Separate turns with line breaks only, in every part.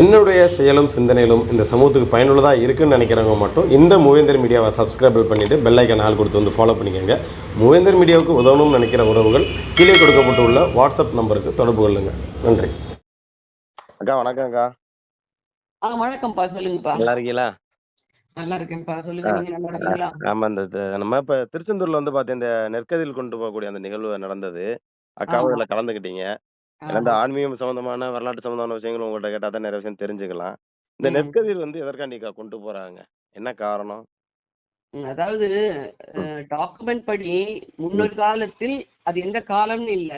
என்னுடைய செயலும் சிந்தனையிலும் இந்த சமூகத்துக்கு பயனுள்ளதாக இருக்குன்னு நினைக்கிறவங்க மட்டும் இந்த மூவேந்தர் மீடியாவை சப்ஸ்கிரைப் பண்ணிவிட்டு பெல் ஐக்கன் ஆள் கொடுத்து வந்து ஃபாலோ பண்ணிக்கோங்க. மூவேந்தர் மீடியாவுக்கு உதவணும்னு நினைக்கிற உறவுகள் கீழே கொடுக்கப்பட்டுள்ள வாட்ஸ்அப் நம்பருக்கு தொடர்பு கொள்ளுங்க. நன்றி. அக்கா வணக்கம் அக்கா.
ஆ வணக்கம்ப்பா சொல்லுங்கப்பா.
நல்லா இருக்கீங்களா?
நல்லா இருக்கேன்ப்பா சொல்லுங்க நீங்க நல்லா இருக்கீங்களா?
ஆமாம் இந்த நம்ம இப்போ திருச்செந்தூர்ல வந்து பார்த்தீங்க இந்த நெற்கதில் கொண்டு போகக்கூடிய அந்த நிகழ்வு நடந்தது. அக்காவும்
ஆமா.
இதில் கலந்துக்கிட்டீங்க. ஏன்னா இந்த
ஆமா.
ஆன்மீகம் சம்பந்தமான வரலாற்று சம்பந்தமான விஷயங்கள் உங்கள்கிட்ட கேட்டால் தான் நிறைய விஷயம் தெரிஞ்சுக்கலாம். இந்த
ம்.
நெற்கதிர் வந்து எதற்காண்டிக்கா கொண்டு போறாங்க? என்ன காரணம்?
ம், அதாவது
ம்.
டாக்குமெண்ட் படி
ம்.
முன்னொரு காலத்தில் அது எந்த காலம்னு இல்ல.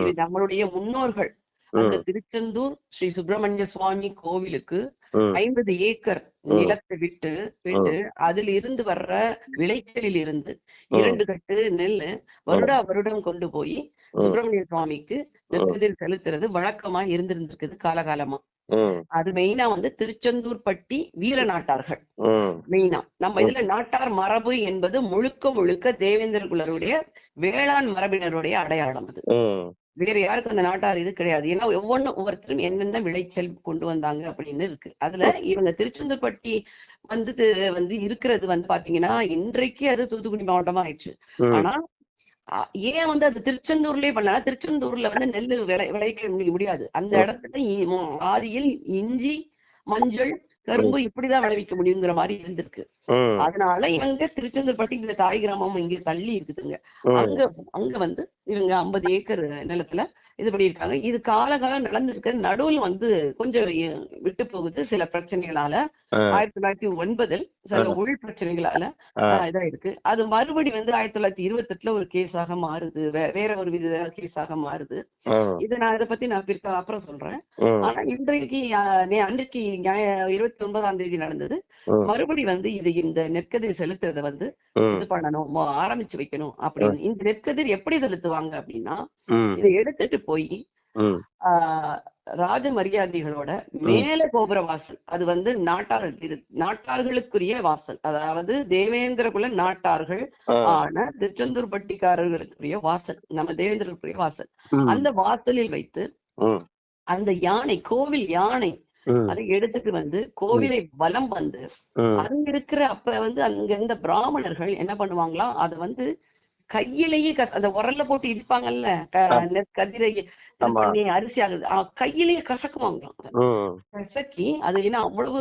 இது
ம்
நம்மளுடைய முன்னோர்கள் அந்த திருச்செந்தூர் ஸ்ரீ சுப்பிரமணிய சுவாமி கோவிலுக்கு ஐம்பது ஏக்கர் நிலத்தை விட்டு விட்டு அதில் இருந்து வர்ற விளைச்சலில் இருந்து இரண்டு கட்டு நெல் வருடா வருடம் கொண்டு போய் சுப்பிரமணிய சுவாமிக்கு
ம்
நெற்கதிர் செலுத்துறது வழக்கமா இருந்திருந்திருக்குது காலகாலமா. அது மெயினா வந்து திருச்செந்தூர் பட்டி வீர நாட்டார்கள். மெயினா. நம்ம இதுல நாட்டார் மரபு என்பது முழுக்க முழுக்க தேவேந்திர குலருடைய வேளாண் மரபினருடைய அடையாளம் அது. வேற யாருக்கும் அந்த நாட்டார் இது கிடையாது. ஏன்னா ஒவ்வொன்றும் ஒவ்வொருத்தரும் என்னென்ன விளைச்சல் கொண்டு வந்தாங்க அப்படின்னு இருக்கு. அதுல இவங்க திருச்செந்தூர் பட்டி வந்து வந்து இருக்கிறது வந்து பாத்தீங்கன்னா இன்றைக்கு அது தூத்துக்குடி மாவட்டமா ஆயிடுச்சு. ஆனா ஏன் வந்து அது திருச்செந்தூர்லயே பண்ணா திருச்செந்தூர்ல வந்து நெல் விளை விளைக்க முடி- முடியாது. அந்த இடத்துல ஆதியில் இஞ்சி மஞ்சள் கரும்பு இப்படிதான் விளைவிக்க முடியுங்கிற மாதிரி இருந்திருக்கு. அதனால இவங்க திருச்செந்தூர் பட்டி இந்த தாய் கிராமம் இங்க தள்ளி இருக்குதுங்க. அங்க அங்க வந்து இவங்க ஐம்பது ஏக்கர் நிலத்துல இது பண்ணியிருக்காங்க. இது காலகாலம் நடந்திருக்கு நடுவுல வந்து கொஞ்சம் விட்டு போகுது சில பிரச்சனைகளால. ஆயிரத்தி தொள்ளாயிரத்தி ஒன்பதில் சில உள் பிரச்சனைகளால
ஆ.
ஆஹ் இதாயிருக்கு. அது மறுபடி வந்து ஆயிரத்தி தொள்ளாயிரத்தி இருபத்தி எட்டுல ஒரு கேஸாக மாறுது. வேற ஒரு வித கேஸாக மாறுது. இது நான் இதை பத்தி நான் பிற்க அப்புறம் சொல்றேன். ஆனா இன்றைக்கு அன்றைக்கு இருபத்தி ஒன்பதாம் தேதி நடந்தது. மறுபடி வந்து இது இந்த நெற்கதிர் செலுத்துறத வந்து இது பண்ணணும் ஆரம்பிச்சு வைக்கணும் அப்படின்னு. இந்த நெற்கதிர் எப்படி செலுத்துவாங்க? அப்படின்னா
ம்.
இதை எடுத்துட்டு போய் ராஜ மரியாதைகளோட மேல கோபுர வாசல் அது வந்து நாட்டார் நாட்டார்களுக்குரிய வாசல். அதாவது தேவேந்திர குல நாட்டார்கள் ஆன திருச்செந்தூர் பட்டிக்காரர்களுக்குரிய வாசல் நம்ம தேவேந்திரருக்குரிய வாசல். அந்த வாசலில் வைத்து அந்த யானை கோவில் யானை அதை எடுத்துட்டு வந்து கோவிலை வலம் வந்து அங்க இருக்கிற அப்ப வந்து அங்க இருந்த பிராமணர்கள் என்ன பண்ணுவாங்களாம் அதை வந்து கையிலேயே அந்த உரல்ல போட்டு இடிப்பாங்கல்ல? க-
ஆம்.
நெற்கதிரை இது
ஆமா.
பண்ணி அரிசி ஆகுது. கையிலேயே கசக்குவாங்களாம் கசக்கி அது ஏன்னா அவ்வளவு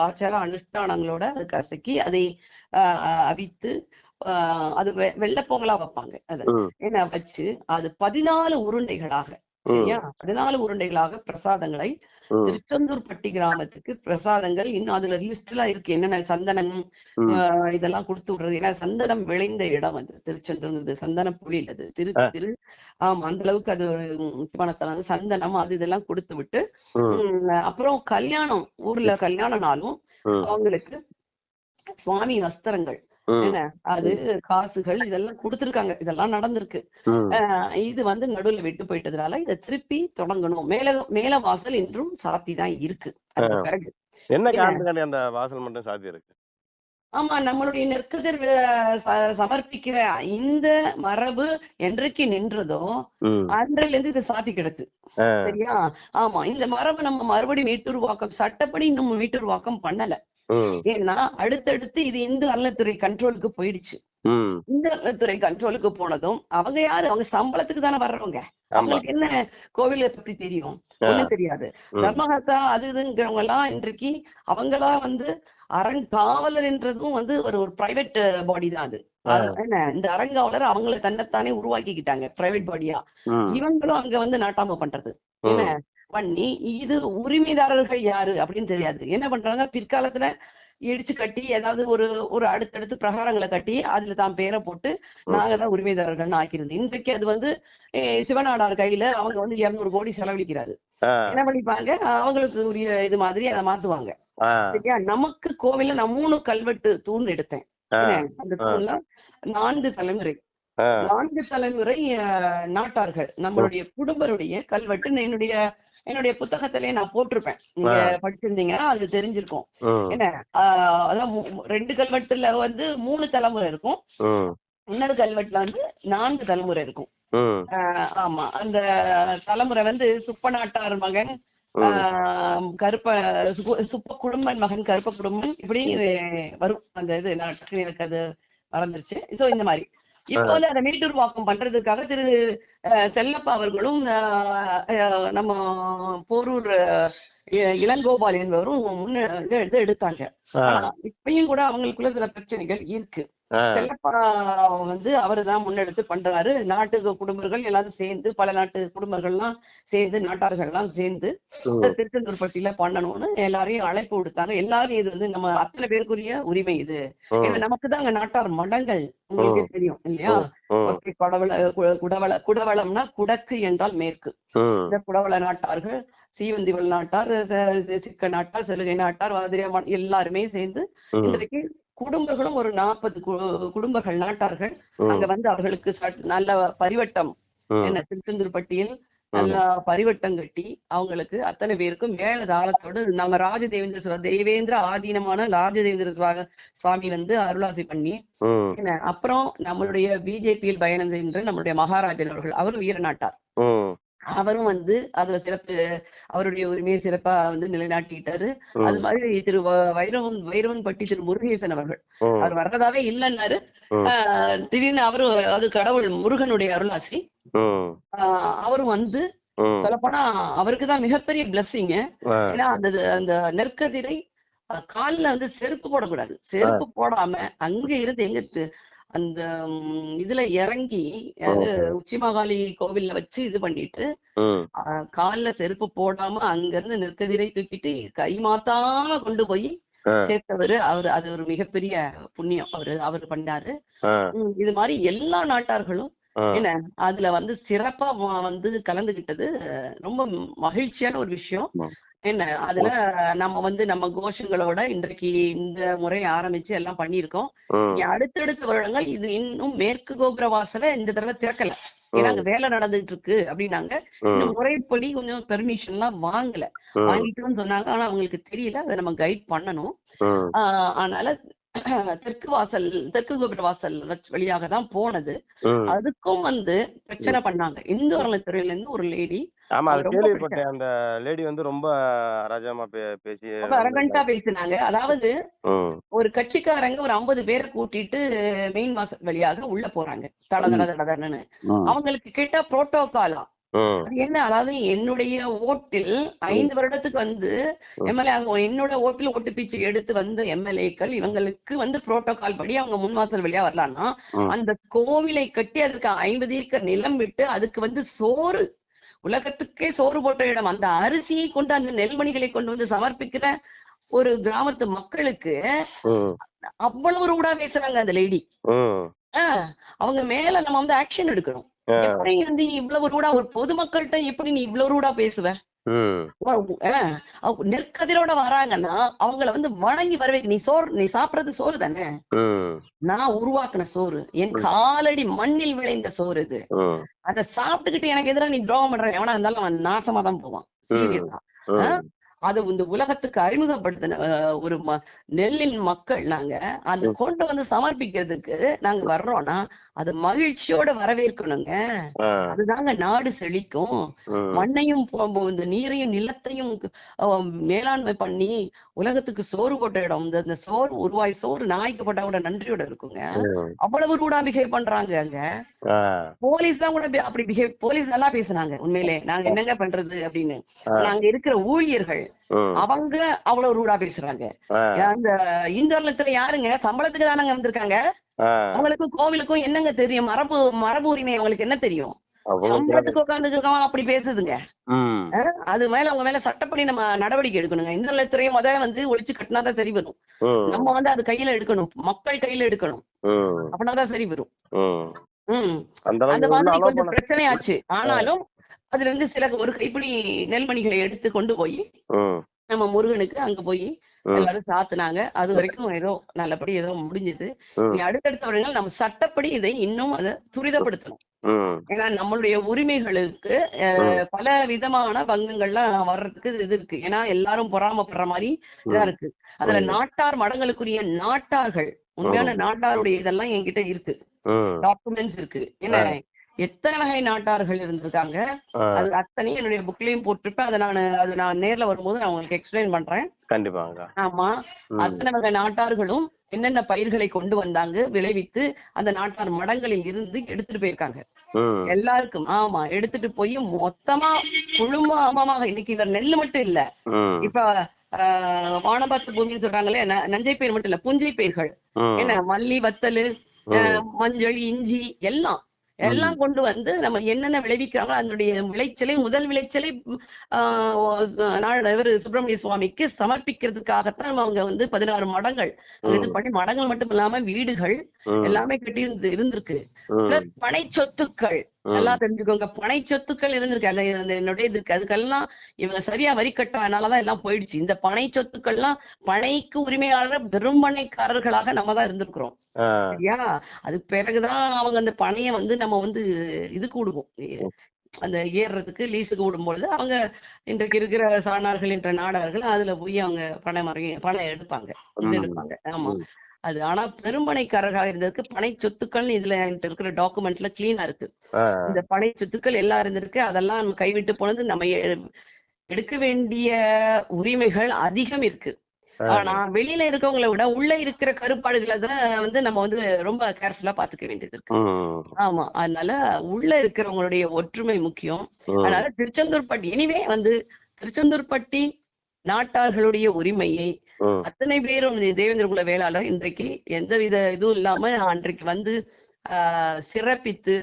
ஆச்சார அனுஷ்டானங்களோட அது கசக்கி அதை அவித்து ஆஹ், அது வெ- வெள்ளை பொங்கலா வைப்பாங்க. அதை
ம்.
ஏன்னா வச்சு அது பதினாலு உருண்டைகளாக சரியா? பதினாலு உருண்டைகளாக பிரசாதங்களை திருச்செந்தூர் பட்டி கிராமத்துக்கு பிரசாதங்கள் இன்னும் அதுல லிஸ்ட் எல்லாம் இருக்கு. என்னென்ன சந்தனம் இதெல்லாம் கொடுத்து விடுறது. ஏன்னா சந்தனம் விளைந்த இடம் அது. திருச்செந்தூர் சந்தன புலி அது. திரு திரு ஆமா அந்த அளவுக்கு அது ஒரு முக்கியமான தலம் சந்தனம் அது இதெல்லாம் கொடுத்து விட்டு அப்புறம் கல்யாணம். ஊர்ல கல்யாண நாளும்
ம்.
அவங்களுக்கு சுவாமி வஸ்திரங்கள். அது
ம்
காசுகள் இதெல்லாம் கொடுத்துருக்காங்க. இதெல்லாம் நடந்திருக்கு. இது வந்து நடுவுல விட்டு போயிட்டதுனால இதை திருப்பி தொடங்கணும். மேல மேல வாசல் இன்றும் சாத்தி தான் இருக்கு. பிறகு.
என்ன
என்ன
காரணத்துக்காண்டி அந்த வாசல் மட்டும் சாத்தி இருக்கு?
ஆமா நம்மளுடைய நெற்கதிர் சமர்ப்பிக்கிற இந்த மரபு என்றைக்கு நின்றதோ அன்றையில இருந்து இது சாத்தி கிடக்கு. சரியா? ஆமா இந்த மரபு நம்ம மறுபடியும் மீட்டுருவாக்கம் சட்டப்படி இன்னும் மீட்டுருவாக்கம் பண்ணல. ஏன்னா அடுத்தடுத்து இது இந்து அறநிலைத்துறை கண்ட்ரோலுக்கு போயிடுச்சு. இந்த அறநிலைத்துறை கண்ட்ரோலுக்கு போனதும் அவங்க யாரு? அவங்க சம்பளத்துக்கு தானே வர்றவங்க. அவங்களுக்கு என்ன கோவிலை பத்தி தெரியும்? ஒண்ணும் தெரியாது.
ம்.
தர்மஹர்த்தா அது இதுங்கிறவங்க எல்லாம் இன்றைக்கு அவங்களா வந்து அறங்காவலர் என்றதும் வந்து ஒரு ஒரு பிரைவேட் பாடி தான் அது. என்ன? இந்த அறங்காவலர் அவங்கள தன்னைத்தானே உருவாக்கிக்கிட்டாங்க பிரைவேட் பாடியா இவங்களும் அங்க வந்து நாட்டாம பண்றது. என்ன? பண்ணி இது உரிமைதாரர்கள் யாரு அப்படின்னு தெரியாது. என்ன பண்றாங்க? பிற்காலத்துல இடிச்சு கட்டி ஏதாவது ஒரு ஒரு அடுத்தடுத்து பிரகாரங்களை கட்டி அதுல தான் பேரை போட்டு நாங்க தான் உரிமைதாரர்கள்னு ஆக்கிருது இன்றைக்கு அது வந்து சிவநாடார் கையில அவங்க வந்து இருநூறு கோடி செலவழிக்கிறாரு. என்ன பண்ணிப்பாங்க? அவங்களுக்கு உரிய இது மாதிரி அதை மாத்துவாங்க. சரியா? நமக்கு கோவில்ல நான் மூணு கல்வெட்டு தூண் எடுத்தேன். அந்த தூண்ல நான்கு தலைமுறை. நான்கு தலைமுறை நாட்டார்கள். நம்மளுடைய குடும்பருடைய கல்வெட்டு என்னுடைய என்னுடைய புத்தகத்திலே நான் போட்டிருப்பேன். நீங்க படிச்சிருந்தீங்கன்னா அது தெரிஞ்சிருக்கும். என்ன? அதான் ரெண்டு கல்வெட்டுல வந்து மூணு தலைமுறை இருக்கும். இன்னொரு கல்வெட்டுல வந்து நான்கு தலைமுறை இருக்கும். ஆமா. அந்த தலைமுறை வந்து சுப்பநாட்டார் மகன் கருப்ப சுப்ப குடும்பன் மகன் கருப்ப குடும்பன் இப்படி வரும். அந்த இது எனக்கு அது மறந்துருச்சு. சோ இந்த மாதிரி. இப்போ வந்து அதை மீட்டுருவாக்கம் பண்றதுக்காக திரு அஹ், செல்லப்பா அவர்களும் நம்ம போரூர் இளங்கோபால் என்பவரும் முன்ன இது இது எடுத்தாங்க. இப்பயும் கூட அவங்களுக்குள்ள சில பிரச்சனைகள் இருக்கு. செல்லப்பா வந்து அவரு தான் முன்னெடுத்து பண்றாரு. நாட்டு குடும்பங்கள் எல்லாரும் சேர்ந்து பல நாட்டு குடும்பங்கள்லாம் சேர்ந்து நாட்டார்கள் எல்லாம் சேர்ந்து திருச்செந்தூர் பட்டியல பண்ணணும்னு எல்லாரையும் அழைப்பு விடுத்தாங்க. எல்லாரும் இது வந்து நம்ம அத்தனை பேருக்குரிய உரிமை இது. நமக்கு தான் அங்க நாட்டார் மடங்கள். உங்களுக்கே தெரியும் இல்லையா? குடவள கு- குடவள குடவளம்னா குடக்கு என்றால் மேற்கு. இந்த குடவள நாட்டார்கள் சீவந்திவள் நாட்டார் சிக்க நாட்டார் செலுகை நாட்டார் வாதிரியா எல்லாருமே சேர்ந்து இன்றைக்கு குடும்பங்களும் ஒரு நாற்பது குடும்பங்கள் நாட்டார்கள். அங்க வந்து அவர்களுக்கு நல்ல பரிவட்டம். என்ன திருச்செந்தூர் பட்டியல் நல்லா பரிவட்டம் கட்டி அவங்களுக்கு அத்தனை பேருக்கும் மேல தாளத்தோடு நம்ம ராஜதேவேந்திர சுவா- தேவேந்திர ஆதீனமான ராஜதேவேந்திர சுவா- சுவாமி வந்து அருளாசி பண்ணி என்ன அப்புறம் நம்மளுடைய பிஜேபியில் பயணம் செய்கின்ற நம்மளுடைய மகாராஜன் அவர்கள் அவரும் வீரநாட்டார். அவரும் வந்து அதுல சிறப்பு அவருடைய உரிமையை சிறப்பா வந்து நிலைநாட்டிட்டாரு. அது மாதிரி திரு வைரவன் வைரவன் பட்டி திரு முருகேசன் அவர்கள். அவர் வர்றதாவே இல்லைன்னாரு. திடீர்னு அவரு அது கடவுள் முருகனுடைய அருளாசி. அவரும் வந்து சொல்லப்போனா அவருக்கு தான் மிகப்பெரிய பிளஸ்ஸிங்
ஆ,
ஏன்னா அந்த அந்த நெற்கதிரை கால்ல வந்து செருப்பு போடக்கூடாது. செருப்பு போடாம அங்க இருந்து எங்க அந்த இதுல இறங்கி உச்சி மகாளி கோவில்ல வச்சு இது பண்ணிட்டு கால்ல செருப்பு போடாம அங்க இருந்து நெற்கதிரை தூக்கிட்டு கை மாத்தாம கொண்டு போய். சேர்த்தவரு. அவரு அது ஒரு மிகப்பெரிய புண்ணியம். அவரு அவரு பண்ணாரு. இது மாதிரி எல்லா நாட்டார்களும் என்ன அதுல வந்து சிறப்பா வந்து கலந்துகிட்டது ரொம்ப மகிழ்ச்சியான ஒரு விஷயம். என்ன அதுல நம்ம வந்து நம்ம கோஷங்களோட இன்றைக்கு இந்த முறை ஆரம்பிச்சு எல்லாம் பண்ணியிருக்கோம்.
ம்,
இனி அடுத்தடுத்த வருடங்கள் இது இன்னும் மேற்கு கோபுர வாசலை இந்த தடவை திறக்கல. ஏன்னா அங்க வேலை நடந்துட்டு இருக்கு அப்படின்னாங்க இன்னும் முறைப்படி கொஞ்சம் பெர்மிஷன் எல்லாம் வாங்கல வாங்கிட்டோம்னு சொன்னாங்க. ஆனா அவங்களுக்கு தெரியல. அதை நம்ம கைட் பண்ணணும். அதனால தெற்கு வாசல் தெற்கு கோபுர வாசல் வழியாக தான் போனது. அதுக்கும் வந்து பிரச்சனை பண்ணாங்க. இந்து அறநிலைத்துறையில இருந்து ஒரு லேடி
ஆமா கேள்விப்பட்டேன். அந்த லேடி வந்து ரொம்ப ராஜாமா பேசி
ரொம்ப அரகண்டா பேசினாங்க. அதாவது ஒரு கட்சிக்காரங்க ஒரு ஐம்பது பேரை கூட்டிட்டு மெயின் வாசல் வழியாக உள்ள போறாங்க. தட தட தட தடன்னு. அவங்களுக்கு கேட்டா புரோட்டோகாலா என்ன? அதாவது என்னுடைய ஓட்டில் ஐந்து வருடத்துக்கு வந்து எம்எல்ஏ என்னோட ஓட்டில் ஓட்டு பிச்சு எடுத்து வந்த எம்எல்ஏக்கள் இவங்களுக்கு வந்து புரோட்டோகால் படி அவங்க முன்வாசல் வழியா வரலாம்னா. அந்த கோவிலை கட்டி அதுக்கு ஐம்பது ஏக்கர் நிலம் விட்டு அதுக்கு வந்து சோறு உலகத்துக்கே சோறு போட்ட இடம். அந்த அரிசியை கொண்டு அந்த நெல்மணிகளை கொண்டு வந்து சமர்ப்பிக்கிற ஒரு கிராமத்து மக்களுக்கு அவ்வளவு ரூடா பேசுறாங்க அந்த லேடி அவங்க மேல நம்ம வந்து ஆக்ஷன் எடுக்கணும். எப்படி வந்து இவ்வளவு ரூடா ஒரு பொதுமக்கள்கிட்ட எப்படி நீ இவ்வளவு ரூடா பேசுவ? நெற்கதிரோட வராங்கன்னா அவங்கள வந்து வணங்கி வரவேற்க நீ சோறு நீ சாப்பிடுறது சோறு தானே? நான் உருவாக்குன சோறு. என் காலடி மண்ணில் விளைந்த சோறு இது. அதை சாப்பிட்டுக்கிட்டு எனக்கு எதிராக நீ துரோகம் பண்ற எவனா இருந்தாலும் அவன் நாசமா தான் போவான். சீரியஸா. அது இந்த உலகத்துக்கு அறிமுகப்படுத்தின ஒரு ம- நெல்லின் மக்கள் நாங்க அதை கொண்டு வந்து சமர்ப்பிக்கிறதுக்கு நாங்க வர்றோம்னா அது மகிழ்ச்சியோட வரவேற்கணுங்க. அதுதாங்க நாடு செழிக்கும். மண்ணையும் இந்த நீரையும் நிலத்தையும் மேலாண்மை பண்ணி உலகத்துக்கு சோறு போட்ட இடம் இந்த சோறு உருவாய் சோறு நாய்க்கு போட்டா கூட நன்றியோட இருக்குங்க. அவ்வளவு ரூடா பிஹேவ் பண்றாங்க அங்க
ஆ,
போலீஸ்லாம் கூட அப்படி பிஹேவ் போலீஸ் நல்லா பேசுனாங்க உண்மையிலே. நாங்க என்னங்க பண்றது அப்படின்னு. நாங்க இருக்கிற ஊழியர்கள் அவங்க அவ்வளவு ரூடா பேசுறாங்க. அந்த இந்த வருடத்துல யாருங்க? சம்பளத்துக்கு தானங்க வந்திருக்காங்க.
ஆ,
அவங்களுக்கும் கோவிலுக்கும் என்னங்க தெரியும்? மரபு மரபு உரிமை அவங்களுக்கு என்ன தெரியும். சம்பளத்துக்கு உட்கார்ந்து இருக்கவன் அப்படி பேசுதுங்க. அது மேல அவங்க மேல சட்டப்படி நம்ம நடவடிக்கை எடுக்கணுங்க. இந்த நிலத்துறையை முத வந்து ஒழிச்சு கட்டினாதான் சரி வரும். நம்ம வந்து அது கையில எடுக்கணும். மக்கள் கையில எடுக்கணும். அப்படின்னாதான் சரி வரும். உம்
அந்த
மாதிரி கொஞ்சம் பிரச்சனையாச்சு. ஆனாலும் அதுல இருந்து சில ஒரு கைப்பிடி நெல்மணிகளை எடுத்து கொண்டு போய் நம்ம முருகனுக்கு அங்க போய். எல்லாரும் சாத்துனாங்க. அது வரைக்கும் ஏதோ நல்லபடி ஏதோ முடிஞ்சது. அடுத்தடுத்த வருடங்கள் நம்ம சட்டப்படி இதை இன்னும் அதை துரிதப்படுத்தணும். ஏன்னா நம்மளுடைய உரிமைகளுக்கு பல விதமான பங்கங்கள்லாம் வர்றதுக்கு இது இருக்கு. ஏன்னா எல்லாரும் பொறாமப்படுற மாதிரி இதா இருக்கு. அதுல. நாட்டார் மடங்களுக்குரிய நாட்டார்கள் உண்மையான நாட்டாருடைய இதெல்லாம் என்கிட்ட இருக்கு. டாக்குமெண்ட்ஸ் இருக்கு. என்ன எத்தனை வகை நாட்டார்கள் இருந்திருக்காங்க? அது அத்தனையும் என்னுடைய புக்லயும் போட்டிருப்பேன். அதை நான் அது நான் நேர்ல வரும்போது நான் உங்களுக்கு எக்ஸ்பிளைன் பண்றேன்.
கண்டிப்பாங்கக்கா
ஆமா. அத்தனை வகை நாட்டார்களும் என்னென்ன பயிர்களை கொண்டு வந்தாங்க விளைவித்து அந்த நாட்டார் மடங்களில் இருந்து எடுத்துட்டு போயிருக்காங்க. எல்லாருக்கும் ஆமா எடுத்துட்டு போய் மொத்தமா குழுமமாக இன்னைக்கு இந்த நெல்லு மட்டும் இல்ல. இப்ப வானபாத்து பூமின்னு சொல்றாங்களே நஞ்சை பயிர் மட்டும் இல்ல புஞ்சை பயிர்கள். என்ன மல்லி வத்தலு மஞ்சள் இஞ்சி எல்லாம். எல்லாம் கொண்டு வந்து நம்ம என்னென்ன விளைவிக்கிறாங்களோ அதனுடைய விளைச்சலை முதல் விளைச்சலை இவரு சுப்பிரமணிய சுவாமிக்கு சமர்ப்பிக்கிறதுக்காகத்தான் அவங்க வந்து பதினாறு மடங்கள் இது பண்ணி மடங்கள் மட்டும் இல்லாம வீடுகள் எல்லாமே கட்டி இருந்து இருந்திருக்கு. பிளஸ் பனை சொத்துக்கள். நல்லா தெரிஞ்சுக்கோங்க பனை சொத்துக்கள் இருந்திருக்கு. அந்த என்னுடைய இதுக்கு அதுக்கெல்லாம் இவங்க சரியா வரி கட்டாதனாலதான் எல்லாம் போயிடுச்சு. இந்த பனை சொத்துக்கள்லாம் பனைக்கு உரிமையாளர் பெரும்பனைக்காரர்களாக நம்ம தான் இருந்திருக்கிறோம். சரியா? அதுக்கு பிறகுதான் அவங்க அந்த பனையை வந்து நம்ம வந்து இதுக்கு விடுவோம் அந்த ஏறுறதுக்கு லீஸுக்கு விடும்பொழுது அவங்க இன்றைக்கு இருக்கிற சாணார்கள் என்ற நாடார்கள் அதுல போய் அவங்க பனை மறைய பனை எடுப்பாங்க. இது. எடுப்பாங்க. ஆமா. அது. ஆனா பெரும்பனைக்காரர்களாக இருந்ததுக்கு பனை சொத்துக்கள் இதுல என்கிட்ட இருக்கிற டாக்குமெண்ட்ல கிளீனா இருக்கு. இந்த பனை சொத்துக்கள் எல்லாம் இருந்திருக்கு. அதெல்லாம் நம்ம கைவிட்டு போனது நம்ம எடுக்க வேண்டிய உரிமைகள் அதிகம் இருக்கு. ஆனா வெளியில இருக்கவங்களை விட உள்ள இருக்கிற கருப்பாடுகளை தான் வந்து நம்ம வந்து ரொம்ப கேர்ஃபுல்லா பாத்துக்க வேண்டியது இருக்கு. ஆமா. அதனால உள்ள இருக்கிறவங்களுடைய ஒற்றுமை முக்கியம். அதனால திருச்செந்தூர் பட்டி எனிவே வந்து திருச்செந்தூர் பட்டி நாட்டார்களுடைய உரிமையை அத்தனை பேரும் தேவேந்திர குல வேளாளர் இன்றைக்கு எந்தவித இதுவும் இல்லாம அன்றைக்கு வந்து சிறப்பித்து.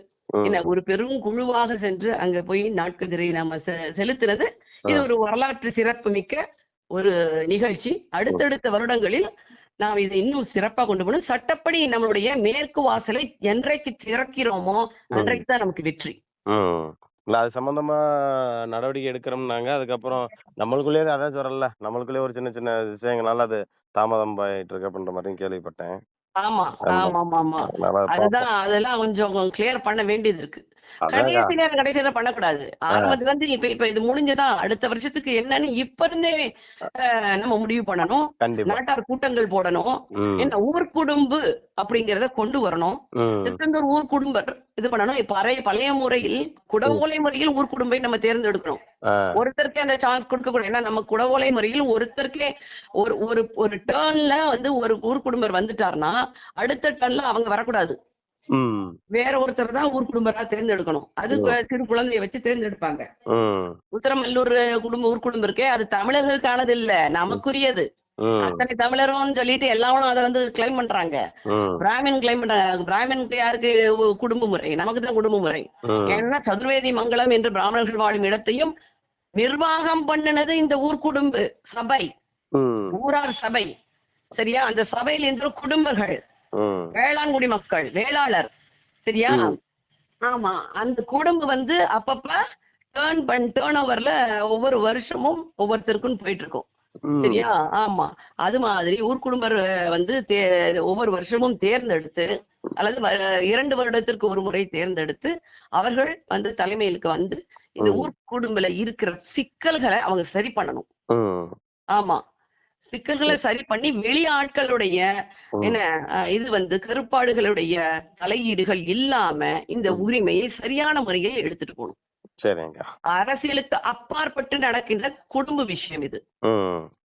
என்ன ஒரு பெரும் குழுவாக சென்று அங்க போய் நாட்கதிரை நாம செலுத்தினது. இது ஒரு வரலாற்று சிறப்பு மிக்க ஒரு நிகழ்ச்சி. அடுத்தடுத்த வருடங்களில் நாம் இதை இன்னும் சிறப்பா கொண்டு போகணும். சட்டப்படி நம்மளுடைய மேற்கு வாசலை என்றைக்கு திறக்கிறோமோ அன்றைக்கு தான் நமக்கு வெற்றி.
இல்ல அது சம்பந்தமா நடவடிக்கை எடுக்கிறோம்னாங்க. அதுக்கப்புறம் நம்மளுக்குள்ளேயே அதான் சொல்றல நம்மளுக்குள்ளேயே ஒரு சின்ன சின்ன விஷயங்களால அது தாமதம் ஆயிட்டு இருக்கு அப்படின்ற மாதிரியும் கேள்விப்பட்டேன்.
ஆமா.
ஆமா.
ஆமா
அதனால பார்ப்போம்.
அதுதான் அதெல்லாம் கொஞ்சம் கிளியர் பண்ண வேண்டியது இருக்கு.
அதான்க்கா.
கடைசி நேரம் கடைசி நேரம் பண்ணக்கூடாது. ஆரம்பத்துல இருந்து இப்ப இப்ப இது முடிஞ்சதா அடுத்த வருஷத்துக்கு என்னன்னு இப்ப இருந்தே நம்ம முடிவு பண்ணணும். நாட்டார் கூட்டங்கள் போடணும். என்ன ஊர் குடும்பு அப்படிங்கறத கொண்டு வரணும். திருச்செந்தூர் ஊர் குடும்பர் இது பண்ணணும். இப்ப பழைய பழைய முறையில் குடவோலை முறையில் ஊர் குடும்பை நம்ம தேர்ந்தெடுக்கணும். ஒருத்தருக்கே அந்த சான்ஸ் கொடுக்க கூடாது ஏன்னா நம்ம குடவோலை முறையில் ஒருத்தருக்கே ஒரு ஒரு ஒரு டேர்ன்ல வந்து ஒரு ஊர் குடும்பர் வந்துட்டாருன்னா அடுத்த டேர்ன்ல அவங்க வரக்கூடாது. வேற ஒருத்தர் தான் ஊர் குடும்பரா தேர்ந்தெடுக்கணும். அது சிறு குழந்தைய வச்சு தேர்ந்தெடுப்பாங்க. உத்தரமல்லூர் குடும்ப ஊர் குடும்பம் இருக்கே அது தமிழர்களுக்கானது இல்ல. நமக்குரியது. அத்தனை தமிழரும் சொல்லிட்டு எல்லாரும் அதை வந்து கிளைம் பண்றாங்க. பிராமின் கிளைம் பண்றாங்க. பிராமினுக்கு யாருக்கு குடும்ப முறை? நமக்கு தான் குடும்ப முறை. ஏன்னா சதுர்வேதி மங்கலம் என்று பிராமணர்கள் வாழும் இடத்தையும் நிர்வாகம் பண்ணினது இந்த ஊர் குடும்ப சபை. ஊரார் சபை. சரியா? அந்த சபையில் என்ற குடும்பங்கள் வேளாண்குடி மக்கள் வேளாளர். சரியா. ஆமா. அந்த குடும்பம் வந்து அப்பப்ப டேர்ன் பண் டேர்ன் ஓவர்ல ஒவ்வொரு வருஷமும் ஒவ்வொருத்தருக்கும் போயிட்டு இருக்கும் சரியா? ஆமா. அது மாதிரி ஊர்க்குடும்பர் வந்து ஒவ்வொரு வருஷமும் தேர்ந்தெடுத்து அல்லது இரண்டு வருடத்திற்கு ஒரு முறை தேர்ந்தெடுத்து அவர்கள் வந்து தலைமையிலுக்கு வந்து இந்த
ம்.
ஊர்க்குடும்பல இருக்கிற சிக்கல்களை அவங்க சரி பண்ணணும். ஆமா. சிக்கல்களை சரி பண்ணி வெளி ஆட்களுடைய
ம்.
என்ன இது வந்து கருப்பாடுகளுடைய தலையீடுகள் இல்லாம இந்த. உரிமையை சரியான முறையில் எடுத்துட்டு போகணும்.
சரிங்க.
அரசியலுக்கு அப்பாற்பட்டு நடக்கின்ற குடும்ப விஷயம் இது.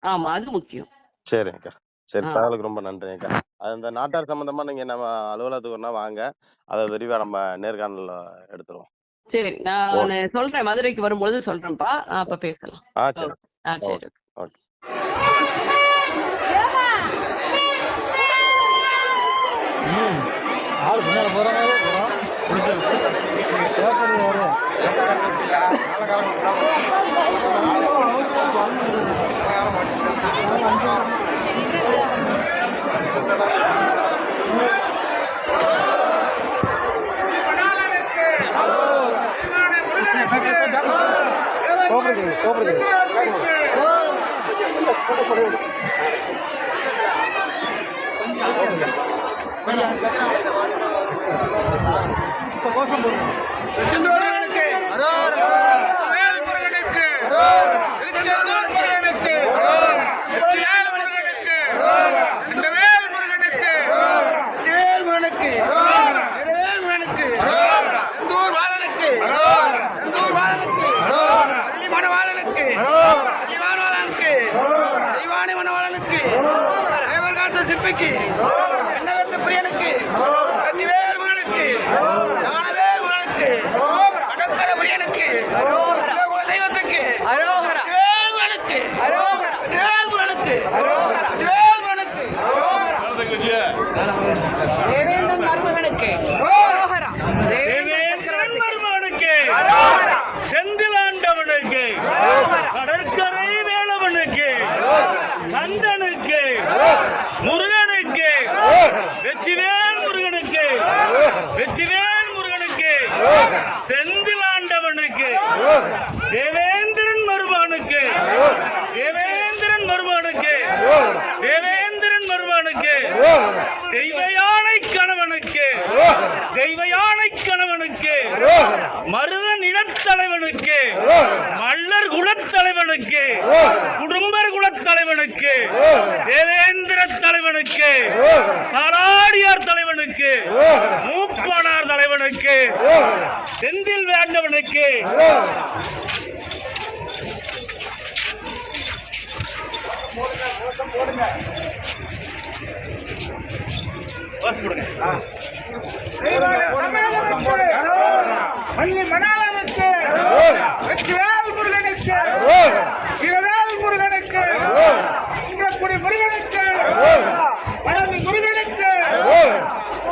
ஆமா அது முக்கியம்.
சரிங்கக்கா சரி. தகவலுக்கு ரொம்ப நன்றிங்கக்கா அது இந்த நாட்டார் சம்பந்தமா நீங்க நம்ம அலுவலகத்துக்கு வாங்க. அதை விரிவா நம்ம நேர்காணல்ல எடுத்துருவோம்.
சரி நான் சொல்றேன். மதுரைக்கு வரும்பொழுது சொல்றேன்ப்பா. அப்ப பேசலாம்.
ஆ சரி. ஓகே.
ஆள் பின்னால போகிற போகிறோம் வரும் கோஷம் போடுங்க.
முருகனுக்கு திருச்செந்தூர் முரலுக்கு கன்னிவேல் முரலுக்கு ஞானவேல் முரலுக்கு கடற்கர முரியனுக்கு குல தெய்வத்துக்கு. வேல் முரலுக்கு வேல் முரலுக்கு வேல்
முரலுக்கு தேவேந்திரன் மருமானுக்கு தேவேந்திரன் மருமானுக்கு தேவேந்திரன் மருமானுக்கு தெய்வ யானை கணவனுக்கு. தெய்வ யானை கணவனுக்கு. மருத நிலத்தலைவனுக்கு. மல்லர் குலத்தலைவனுக்கு. குடும்பர் குலத்தலைவனுக்கு. தேவேந்திர தலைவனுக்கு. காலாடியார் தலைவனுக்கு. மூப்பனார் தலைவனுக்கு. செந்தில் வேண்டவனுக்கு வாசி கொடுங்க
பள்ளி மணாளனுக்கு வெற்றிவேல் முருகனுக்கு இரவேல் முருகனுக்கு குன்றக்குடி முருகனுக்கு பழனி முருகனுக்கு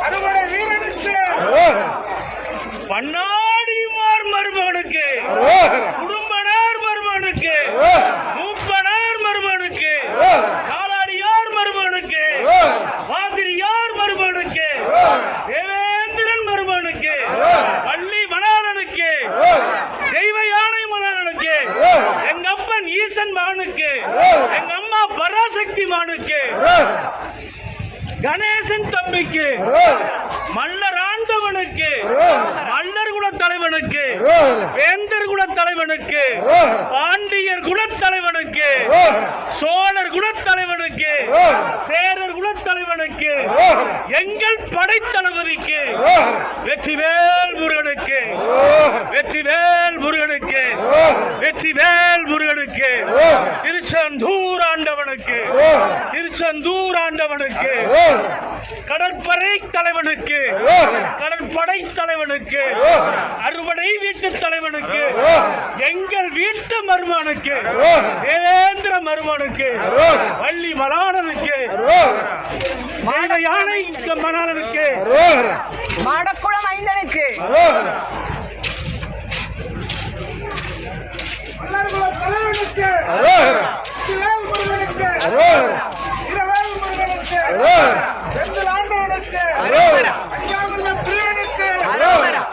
அறுவடை வீரனுக்கு
பண்ணாடிமார் மருமகனுக்கு குடும்பனார் மருமகனுக்கு மூப்பனார் மருமகனுக்கு காலாடியார் மருமகனுக்கு பாதிரியார் மருமகனுக்கு தேவேந்திரன் மருமகனுக்கு பள்ளி மணாளனுக்கு தெய்வ யானை மணாளனுக்கு எங்க அப்பன் ஈசன் மகனுக்கு எங்க அம்மா பராசக்தி மகனுக்கு கணேசன் தம்பிக்கு மல்லர் ஆண்டவனுக்கு மல்லர் குல தலைவனுக்கு வேந்தர் குல தலைவனுக்கு பாண்டியர் குல தலைவனுக்கு சோழர் குல தலைவனுக்கு சேரர் குல தலைவனுக்கு எங்கள் படைத்தளபதிக்கு வெற்றிவேல் முருகனுக்கு வெற்றிவேல் முருகனுக்கு வெற்றிவேல் முருகன் ஆண்டவனுக்கு திருச்செந்தூர் ஆண்டவனுக்கு. திருச்செந்தூர் ஆண்டவனுக்கு. கடற்படை தலைவனுக்கு. கடற்படை தலைவனுக்கு. அறுவடை வீட்டு தலைவனுக்கு. எங்கள் வீட்டு மருமனுக்கு தேவேந்திர மருமனுக்கு வள்ளி மலானனுக்கு தெய்வ யானை மலானனுக்கு
மாடக்குளம் ஐந்தனுக்கு
மன்னர்குல தலைவனுக்கு வெற்றிவேல் முருகனுக்கு இரவேல் முருகனுக்கு. செந்தில் ஆண்டவனுக்கு. அஞ்சாமிர்த பிரியனுக்கு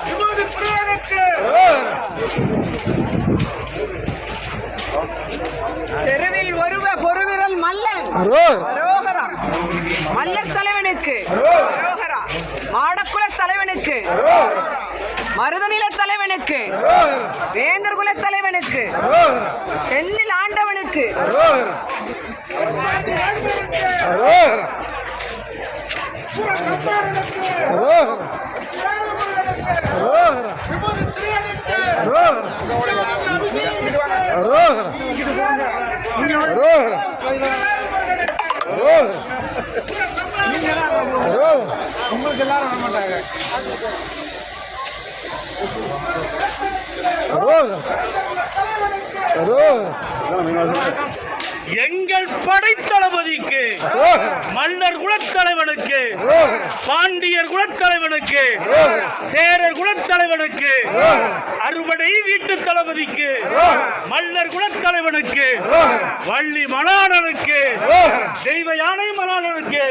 விபூதி பிரியனுக்கு
தெருவில் ஒருவ பொருவிரல் மல்லன் அரோகரா மல்லர் தலைவனுக்கு அரோகரா மாடக்குல தலைவனுக்கு மருதநில தலைவனுக்கு வேந்தர் குல தலைவனுக்கு செந்தில் ஆண்டவனுக்கு
கம்பாரனுக்கு வேல் முருகனுக்கு விபூதி பிரியனுக்கு
உங்களுக்கு எல்லாரும் வர மாட்டாங்க
எங்கள் படைத்தளபதிக்கு மன்னர் குலத்தலைவனுக்கு பாண்டியர் குலத்தலைவனுக்கு சேரர் குலத்தலைவனுக்கு அறுபடை வீட்டு தளபதிக்கு மல்லர் குலத்தலைவனுக்கு வள்ளி மலாளனுக்கு தெய்வ யானை மலாளனுக்கு